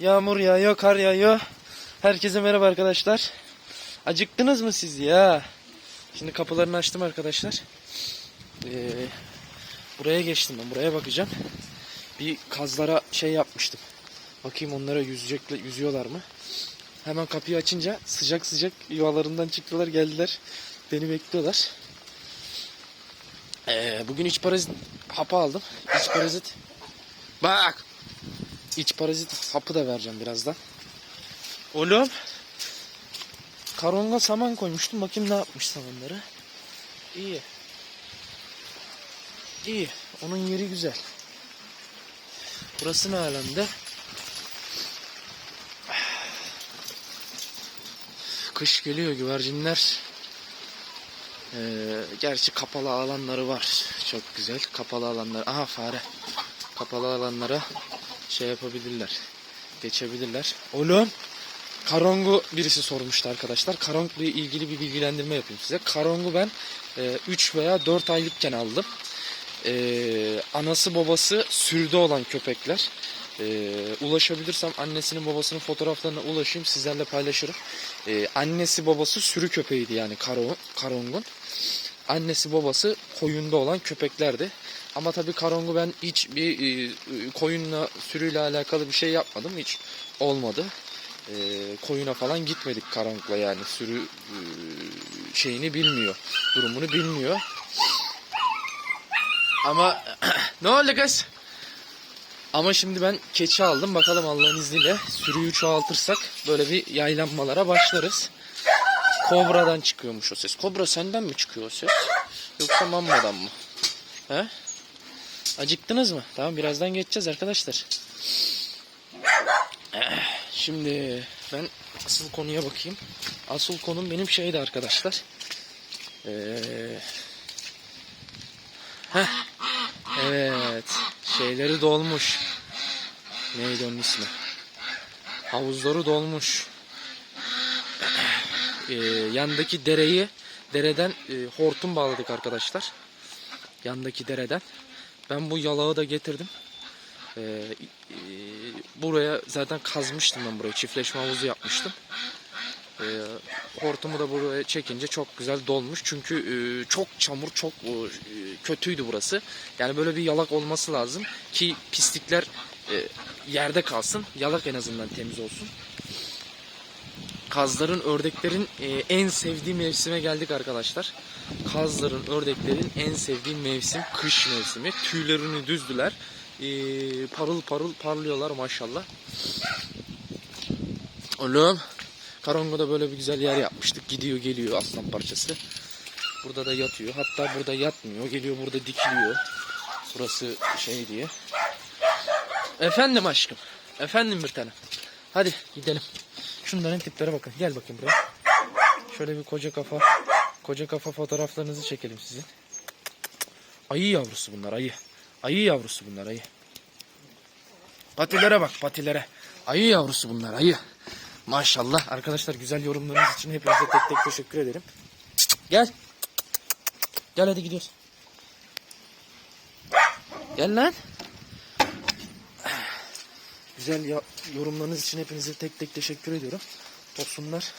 Yağmur yağıyor, kar yağıyor. Herkese merhaba arkadaşlar. Acıktınız mı siz ya? Şimdi kapılarını açtım arkadaşlar. Ee, buraya geçtim ben. Buraya bakacağım. Bir kazlara şey yapmıştım. Bakayım onlara yüzecekler, yüzüyorlar mı? Hemen kapıyı açınca sıcak sıcak yuvalarından çıktılar geldiler. Beni bekliyorlar. Ee, bugün iç parazit hapı aldım. İç parazit. Bak. İç parazit hapı da vereceğim birazdan. Oğlum. Karonga saman koymuştum. Bakayım ne yapmış samanları. İyi. İyi. Onun yeri güzel. Burası ne alemde? Kış geliyor güvercinler. Ee, gerçi kapalı alanları var. Çok güzel. Kapalı alanlar. Aha fare. Kapalı alanlara şey yapabilirler. Geçebilirler. Oğlum. Karongu birisi sormuştu arkadaşlar. Karongla ilgili bir bilgilendirme yapayım size. Karongu ben 3 veya 4 aylıkken aldım. Ee, anası babası sürüde olan köpekler. Ee, ulaşabilirsem annesinin babasının fotoğraflarına ulaşayım sizlerle paylaşırım. Ee, annesi babası sürü köpeğiydi yani Karo, Karong'un. Annesi babası koyunda olan köpeklerdi. Ama tabii Karong'u ben hiç bir e, koyunla sürüyle alakalı bir şey yapmadım. Hiç olmadı. Ee, koyuna falan gitmedik Karong'la yani sürü e, şeyini bilmiyor. Durumunu bilmiyor. Ama ne oldu kız? Ama şimdi ben keçi aldım. Bakalım Allah'ın izniyle sürüyü çoğaltırsak böyle bir yaylanmalara başlarız. Kobra'dan çıkıyormuş o ses. Kobra senden mi çıkıyor o ses? Yoksa mammadan mı? He? Acıktınız mı? Tamam birazdan geçeceğiz arkadaşlar. Eh, Şimdi ben asıl konuya bakayım. Asıl konum benim şeydi arkadaşlar. Ee, evet. Şeyleri dolmuş. Neydi onun ismi? Havuzları dolmuş. Ee, yandaki dereyi dereden e, hortum bağladık arkadaşlar. Yandaki dereden. Ben bu yalağı da getirdim. Ee, e, buraya zaten kazmıştım ben burayı. Çiftleşme havuzu yapmıştım. Ee, hortumu da buraya çekince çok güzel dolmuş. Çünkü e, çok çamur, çok e, kötüydü burası. Yani böyle bir yalak olması lazım ki pislikler e, yerde kalsın. Yalak en azından temiz olsun. Kazların, ördeklerin e, en sevdiği mevsime geldik arkadaşlar. Kazların, ördeklerin en sevdiği mevsim kış mevsimi. Tüylerini düzdüler. E, parıl parıl parlıyorlar maşallah. Oğlum. Karongo'da böyle bir güzel yer yapmıştık. Gidiyor geliyor aslan parçası. Burada da yatıyor. Hatta burada yatmıyor. Geliyor burada dikiliyor. Burası şey diye. Efendim aşkım. Efendim bir tane. Hadi gidelim. Şunların tiplere bakın. Gel bakayım buraya. Şöyle bir koca kafa koca kafa fotoğraflarınızı çekelim sizin. Ayı yavrusu bunlar ayı. Ayı yavrusu bunlar ayı. Patilere bak patilere. Ayı yavrusu bunlar ayı. Maşallah. Arkadaşlar güzel yorumlarınız için hepinize tek tek teşekkür ederim. Gel. Gel hadi gidiyoruz. Gel lan. Güzel yorumlarınız için hepinize tek tek teşekkür ediyorum. Tosunlar.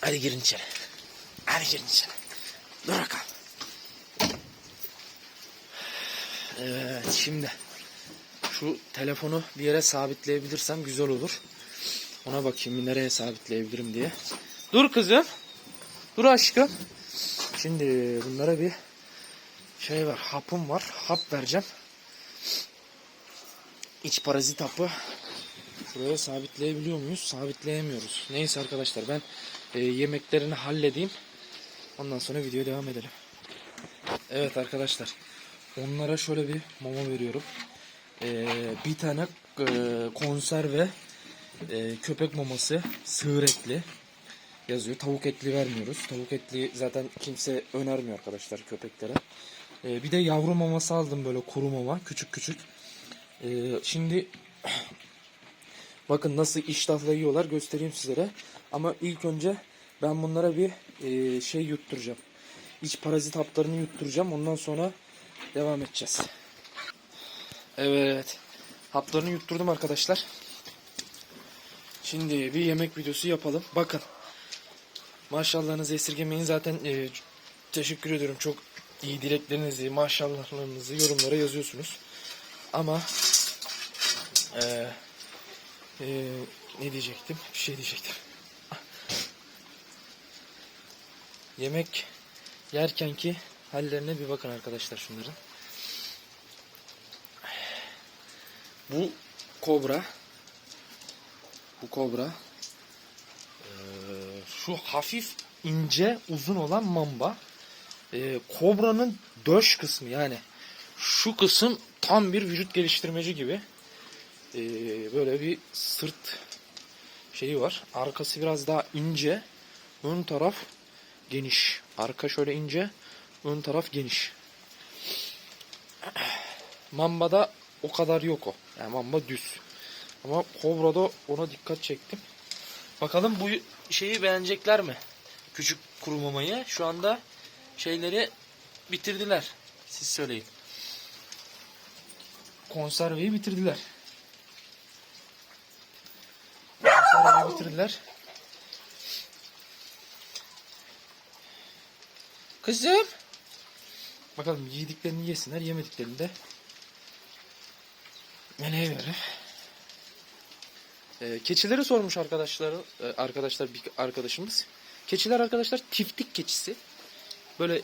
Hadi girin içeri. Hadi girin içeri. Dur bakalım. Evet şimdi şu telefonu bir yere sabitleyebilirsem güzel olur. Ona bakayım nereye sabitleyebilirim diye. Dur kızım. Dur aşkım. Şimdi bunlara bir şey var. Hapım var. Hap vereceğim. İç parazit hapı. Şuraya sabitleyebiliyor muyuz? Sabitleyemiyoruz. Neyse arkadaşlar ben e, yemeklerini halledeyim. Ondan sonra videoya devam edelim. Evet arkadaşlar. Onlara şöyle bir mama veriyorum. Ee, bir tane e, konserve e, köpek maması sığır etli yazıyor. Tavuk etli vermiyoruz. Tavuk etli zaten kimse önermiyor arkadaşlar köpeklere. Ee, bir de yavru maması aldım böyle kuru mama küçük küçük. Ee, şimdi bakın nasıl iştahla yiyorlar göstereyim sizlere. Ama ilk önce ben bunlara bir e, şey yutturacağım. İç parazit haplarını yutturacağım. Ondan sonra devam edeceğiz. Evet. Haplarını yutturdum arkadaşlar. Şimdi bir yemek videosu yapalım. Bakın. Maşallahınızı esirgemeyin. Zaten e, teşekkür ediyorum. Çok iyi dileklerinizi, maşallahlarınızı yorumlara yazıyorsunuz. Ama e, e, ne diyecektim? Bir şey diyecektim. Yemek yerken ki hallerine bir bakın arkadaşlar şunların. Bu kobra. Bu kobra. Ee, şu hafif ince uzun olan mamba. Ee, kobranın döş kısmı yani şu kısım tam bir vücut geliştirmeci gibi. Ee, böyle bir sırt şeyi var. Arkası biraz daha ince. Ön taraf geniş. Arka şöyle ince. Ön taraf geniş. Mamba'da o kadar yok o. Yani mamba düz. Ama Kobra'da ona dikkat çektim. Bakalım bu şeyi beğenecekler mi? Küçük kuru mamayı. Şu anda şeyleri bitirdiler. Siz söyleyin. Konserveyi bitirdiler. Bitirdiler. Kızım. Bakalım yediklerini yesinler, yemediklerini de meleğe verir. Ee, keçileri sormuş arkadaşlar, e, arkadaşlar bir arkadaşımız. Keçiler arkadaşlar tiftik keçisi. Böyle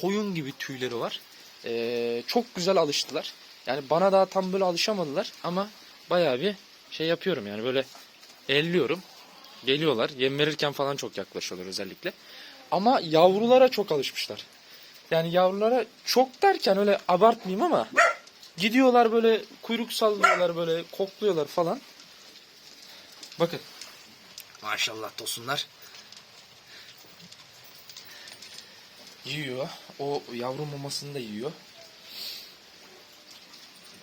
koyun gibi tüyleri var. Ee, çok güzel alıştılar. Yani bana daha tam böyle alışamadılar ama bayağı bir şey yapıyorum yani böyle elliyorum. Geliyorlar. Yem verirken falan çok yaklaşıyorlar özellikle. Ama yavrulara çok alışmışlar. Yani yavrulara çok derken öyle abartmayayım ama gidiyorlar böyle kuyruk sallıyorlar böyle kokluyorlar falan. Bakın. Maşallah tosunlar. Yiyor. O yavru mamasını da yiyor.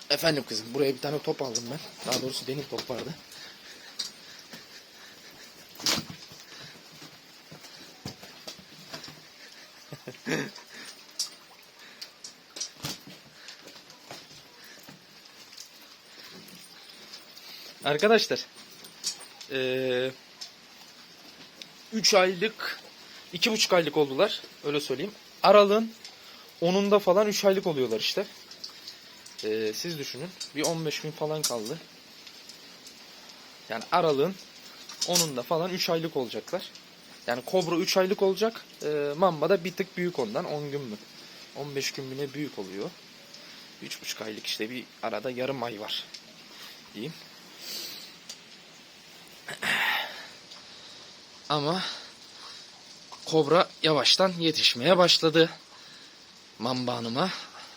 Efendim kızım buraya bir tane top aldım ben. Daha doğrusu benim top vardı. Arkadaşlar. Eee 3 aylık 2,5 aylık oldular. Öyle söyleyeyim. Aralığın 10'unda falan 3 aylık oluyorlar işte. Ee, siz düşünün. Bir 15 gün falan kaldı. Yani aralığın 10'unda falan 3 aylık olacaklar. Yani kobra 3 aylık olacak. E, mamba da bir tık büyük ondan. 10 gün mü? 15 gün mü ne büyük oluyor. 3,5 aylık işte bir arada yarım ay var. Diyeyim. Ama kobra yavaştan yetişmeye başladı. Mamba hanıma.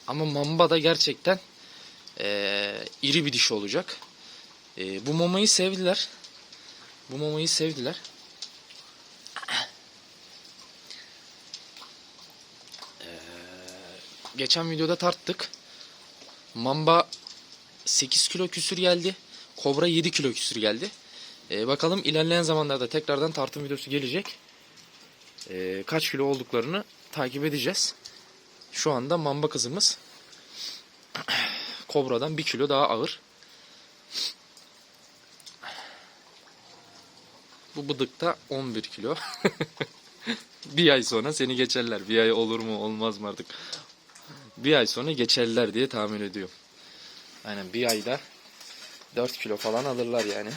Ama mamba da gerçekten eee, iri bir dişi olacak. Eee, bu mamayı sevdiler. Bu mamayı sevdiler. Geçen videoda tarttık. Mamba 8 kilo küsür geldi. Kobra 7 kilo küsür geldi. Ee, bakalım ilerleyen zamanlarda tekrardan tartım videosu gelecek. Ee, kaç kilo olduklarını takip edeceğiz. Şu anda mamba kızımız kobradan bir kilo daha ağır. Bu bıdıkta 11 kilo. bir ay sonra seni geçerler. Bir ay olur mu olmaz mı artık. Bir ay sonra geçerler diye tahmin ediyorum. Aynen bir ayda 4 kilo falan alırlar yani.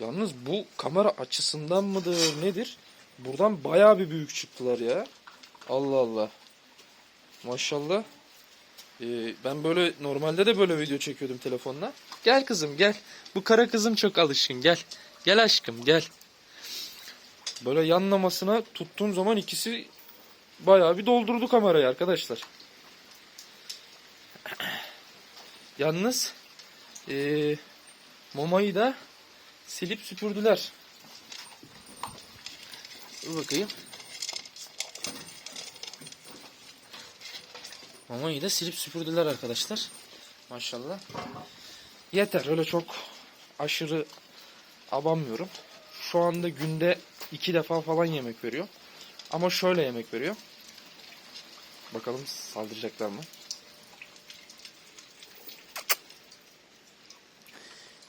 Yalnız bu kamera açısından mıdır nedir? Buradan bayağı bir büyük çıktılar ya. Allah Allah. Maşallah. Ee, ben böyle normalde de böyle video çekiyordum telefonla. Gel kızım gel. Bu kara kızım çok alışkın gel. Gel aşkım gel. Böyle yanlamasına tuttuğum zaman ikisi bayağı bir doldurdu kamerayı arkadaşlar. Yalnız ee, Moma'yı da silip süpürdüler. Dur bakayım. Mamayı da silip süpürdüler arkadaşlar. Maşallah. Yeter öyle çok aşırı abanmıyorum. Şu anda günde iki defa falan yemek veriyor. Ama şöyle yemek veriyor. Bakalım saldıracaklar mı?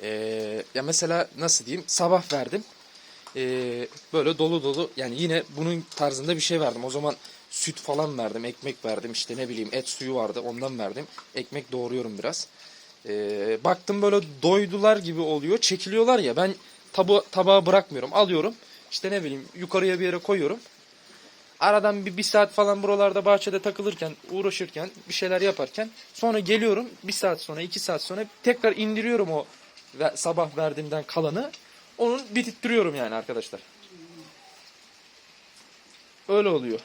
Ee, ya mesela nasıl diyeyim? Sabah verdim. Ee, böyle dolu dolu yani yine bunun tarzında bir şey verdim. O zaman süt falan verdim, ekmek verdim. işte ne bileyim et suyu vardı ondan verdim. Ekmek doğruyorum biraz. Ee, baktım böyle doydular gibi oluyor. Çekiliyorlar ya ben taba tabağa bırakmıyorum. Alıyorum. İşte ne bileyim yukarıya bir yere koyuyorum. Aradan bir, bir saat falan buralarda bahçede takılırken, uğraşırken, bir şeyler yaparken sonra geliyorum bir saat sonra, iki saat sonra tekrar indiriyorum o ve sabah verdiğimden kalanı. Onun bitittiriyorum yani arkadaşlar. Öyle oluyor.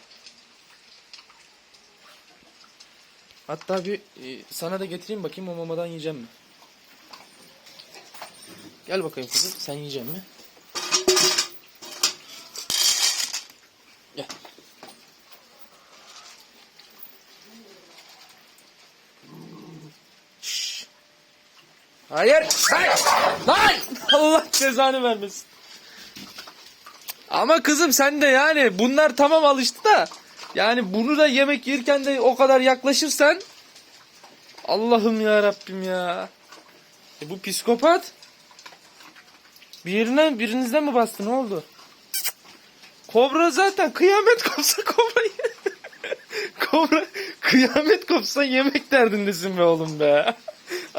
Hatta bir e, sana da getireyim bakayım o mamadan yiyeceğim mi? Gel bakayım kızım sen yiyecek mi? Gel. Hayır. Hayır. Lan. Allah cezanı vermesin. Ama kızım sen de yani bunlar tamam alıştı da yani bunu da yemek yerken de o kadar yaklaşırsan Allah'ım ya Rabbim ya. E bu psikopat. Bir yerine birinizden mi bastı ne oldu? Kobra zaten kıyamet kopsa kobra ye- Kobra kıyamet kopsa yemek derdindesin be oğlum be.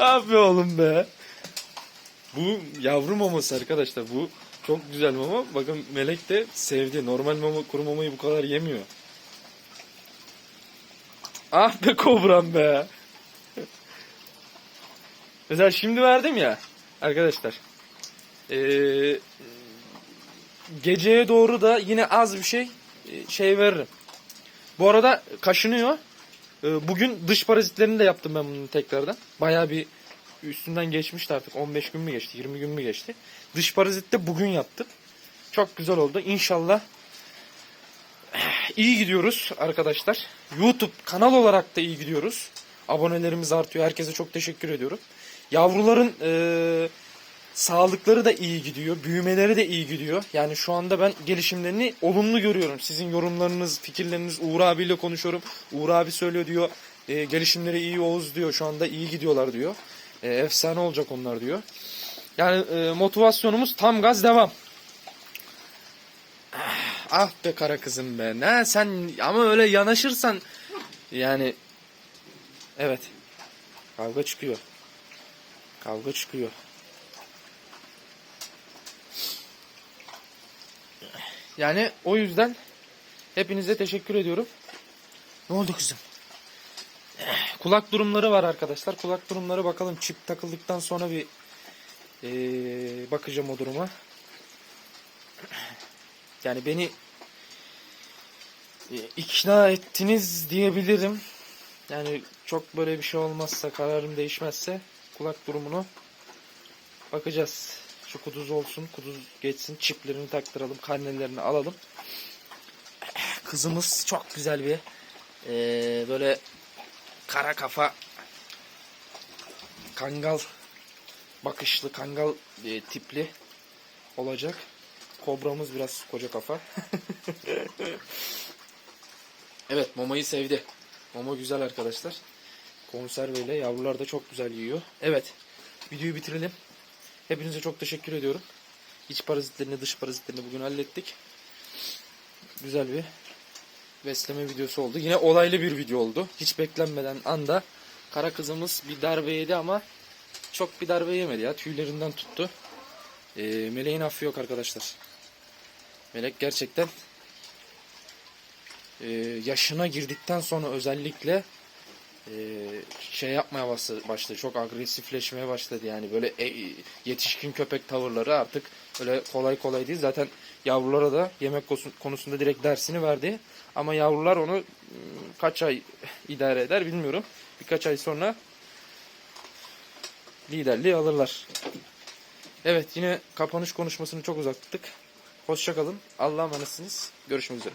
Abi oğlum be. Bu yavru maması arkadaşlar. Bu çok güzel mama. Bakın Melek de sevdi. Normal mama, kuru mamayı bu kadar yemiyor. Ah be kobram be. Mesela şimdi verdim ya arkadaşlar. Ee, geceye doğru da yine az bir şey e, şey veririm. Bu arada kaşınıyor. Ee, bugün dış parazitlerini de yaptım ben bunun tekrardan. Bayağı bir üstünden geçmişti artık. 15 gün mü geçti, 20 gün mü geçti. Dış parazit de bugün yaptım. Çok güzel oldu. İnşallah iyi gidiyoruz arkadaşlar. YouTube kanal olarak da iyi gidiyoruz. Abonelerimiz artıyor. Herkese çok teşekkür ediyorum. Yavruların eee, sağlıkları da iyi gidiyor. Büyümeleri de iyi gidiyor. Yani şu anda ben gelişimlerini olumlu görüyorum. Sizin yorumlarınız, fikirleriniz Uğur abiyle konuşuyorum. Uğur abi söylüyor diyor. E, gelişimleri iyi Oğuz diyor. Şu anda iyi gidiyorlar diyor. E, efsane olacak onlar diyor. Yani e, motivasyonumuz tam gaz devam. Ah, Ah be kara kızım be. Ne sen ama öyle yanaşırsan yani evet. Kavga çıkıyor. Kavga çıkıyor. Yani o yüzden hepinize teşekkür ediyorum. Ne oldu kızım? Eh, Kulak durumları var arkadaşlar. Kulak durumları bakalım çip takıldıktan sonra bir eee, bakacağım o duruma. Yani beni e, ikna ettiniz diyebilirim. Yani çok böyle bir şey olmazsa, kararım değişmezse kulak durumunu bakacağız. Şu kuduz olsun, kuduz geçsin, çiplerini taktıralım, karnelerini alalım. Kızımız çok güzel bir e, böyle kara kafa kangal bakışlı, kangal e, tipli olacak. Kobramız biraz koca kafa. evet Momo'yu sevdi. Momo güzel arkadaşlar. Konserveyle yavrular da çok güzel yiyor. Evet videoyu bitirelim. Hepinize çok teşekkür ediyorum. İç parazitlerini dış parazitlerini bugün hallettik. Güzel bir besleme videosu oldu. Yine olaylı bir video oldu. Hiç beklenmeden anda kara kızımız bir darbe yedi ama çok bir darbe yemedi ya. Tüylerinden tuttu. Ee, meleğin affı yok arkadaşlar. Melek gerçekten e, yaşına girdikten sonra özellikle e, şey yapmaya başladı. Çok agresifleşmeye başladı yani böyle e, yetişkin köpek tavırları artık öyle kolay kolay değil. Zaten yavrulara da yemek konusu- konusunda direkt dersini verdi. Ama yavrular onu e, kaç ay idare eder bilmiyorum. Birkaç ay sonra liderliği alırlar. Evet yine kapanış konuşmasını çok uzattık. Hoşçakalın. Allah'a emanetsiniz. Görüşmek üzere.